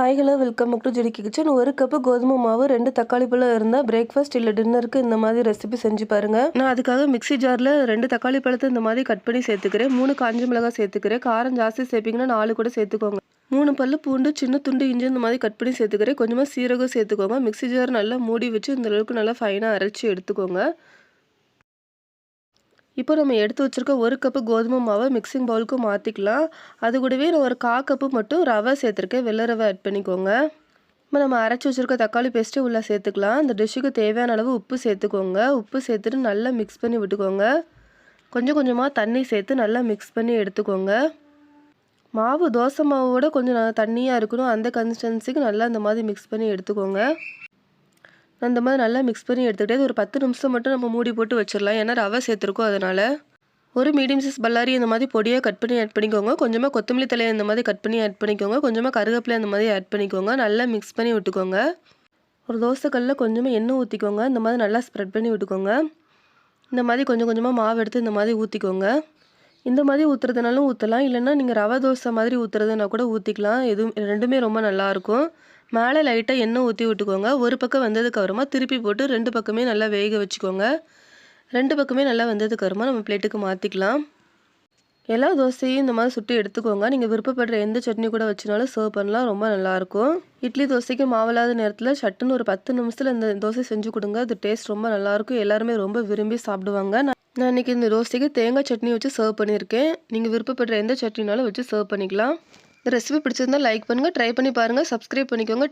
Hi hello welcome to ஜெடிக்கி kitchen ஒரு cup கோதுமை மாவு ரெண்டு தக்காளி பழம் இருந்தால் பிரேக்ஃபாஸ்ட் இல்லை டின்னருக்கு இந்த மாதிரி ரெசிபி செஞ்சு பாருங்கள் நான் அதுக்காக மிக்ஸி ஜாரில் ரெண்டு தக்காளி பழத்தை இந்த மாதிரி கட் பண்ணி சேர்த்துக்கிறேன். மூணு காஞ்ச மிளகாய் சேர்த்துக்கிறேன். காரம் ஜாஸ்தி சேர்ப்பீங்கன்னா நாலு கூட சேர்த்துக்கோங்க. மூணு பல்லு பூண்டு சின்ன துண்டு இஞ்சி இந்த மாதிரி கட் பண்ணி சேர்த்துக்கிறேன். கொஞ்சமாக சீரகம் சேர்த்துக்கோங்க. மிக்ஸி ஜார் நல்லா மூடி வச்சு இந்த அளவுக்கு நல்லா ஃபைனாக அரைச்சி எடுத்துக்கோங்க. இப்போ நம்ம எடுத்து வச்சுருக்க ஒரு கப்பு கோதுமை மாவை மிக்சிங் பவுலுக்கு மாற்றிக்கலாம் அது கூடவே நான் ஒரு கா கப்பு மட்டும் ரவை சேர்த்துருக்கேன். வெள்ளை ரவை ஆட் பண்ணிக்கோங்க. இப்போ நம்ம அரைச்சி வச்சுருக்க தக்காளி பேஸ்ட்டு உள்ளே சேர்த்துக்கலாம். அந்த டிஷ்ஷுக்கு தேவையான அளவு உப்பு சேர்த்துக்கோங்க. உப்பு சேர்த்துட்டு நல்லா மிக்ஸ் பண்ணி விட்டுக்கோங்க. கொஞ்சம் கொஞ்சமாக தண்ணி சேர்த்து நல்லா மிக்ஸ் பண்ணி எடுத்துக்கோங்க. மாவு தோசை மாவோட கொஞ்சம் தண்ணியாக இருக்கணும். அந்த கன்சிஸ்டன்சிக்கு நல்லா இந்த மாதிரி மிக்ஸ் பண்ணி எடுத்துக்கோங்க. அந்த மாதிரி நல்லா மிக்ஸ் பண்ணி எடுத்துக்கிட்டே ஒரு பத்து நிமிஷம் மட்டும் நம்ம மூடி போட்டு வச்சிடலாம் ஏன்னா ரவை சேர்த்துருக்கோம் அதனால். ஒரு மீடியம் சைஸ் பல்லாரி இந்த மாதிரி பொடியாக கட் பண்ணி ஆட் பண்ணிக்கோங்க. கொஞ்சமாக கொத்தமல்லி தலையை இந்த மாதிரி கட் பண்ணி ஆட் பண்ணிக்கோங்க. கொஞ்சமாக கருவேப்பிலை இந்த மாதிரி ஆட் பண்ணிக்கோங்க. நல்லா மிக்ஸ் பண்ணி விட்டுக்கோங்க. ஒரு தோசைக்கல்லில் கொஞ்சமாக எண்ணெய் ஊற்றிக்கோங்க இந்த மாதிரி நல்லா ஸ்ப்ரெட் பண்ணி விட்டுக்கோங்க. இந்த மாதிரி கொஞ்சம் கொஞ்சமாக மாவு எடுத்து இந்த மாதிரி ஊற்றிக்கோங்க இந்த மாதிரி ஊற்றுறதுனாலும் ஊற்றலாம் இல்லைன்னா நீங்கள் ரவை தோசை மாதிரி ஊற்றுறதுனா கூட ஊற்றிக்கலாம் எதுவும் ரெண்டுமே ரொம்ப நல்லாயிருக்கும் மேலே லைட்டாக எண்ணெய் ஊற்றி விட்டுக்கோங்க. ஒரு பக்கம் வந்ததுக்கப்புறமா திருப்பி போட்டு ரெண்டு பக்கமே நல்லா வேக வச்சுக்கோங்க. ரெண்டு பக்கமே நல்லா வந்ததுக்கப்புறமா நம்ம பிளேட்டுக்கு மாற்றிக்கலாம் எல்லா தோசையும் இந்த மாதிரி சுட்டு எடுத்துக்கோங்க. நீங்கள் விருப்பப்படுற எந்த சட்னி கூட வச்சுனாலும் சர்வ் பண்ணலாம். ரொம்ப நல்லாயிருக்கும் இட்லி தோசைக்கு மாவில்லாத நேரத்தில் சட்டுன்னு ஒரு பத்து நிமிஷத்தில் இந்த தோசை செஞ்சு கொடுங்க. அது டேஸ்ட் ரொம்ப நல்லாயிருக்கும் எல்லாருமே ரொம்ப விரும்பி சாப்பிடுவாங்க. நான் இன்றைக்கி இந்த தோசைக்கு தேங்காய் சட்னி வச்சு சர்வ் பண்ணியிருக்கேன். நீங்கள் விருப்பப்படுற எந்த சட்னினாலும் வச்சு சர்வ் பண்ணிக்கலாம். இந்த ரெசிபி பிடிச்சிருந்தால் லைக் பண்ணுங்கள் ட்ரை பண்ணி பாருங்கள் சப்ஸ்கிரைப் பண்ணிக்கோங்க.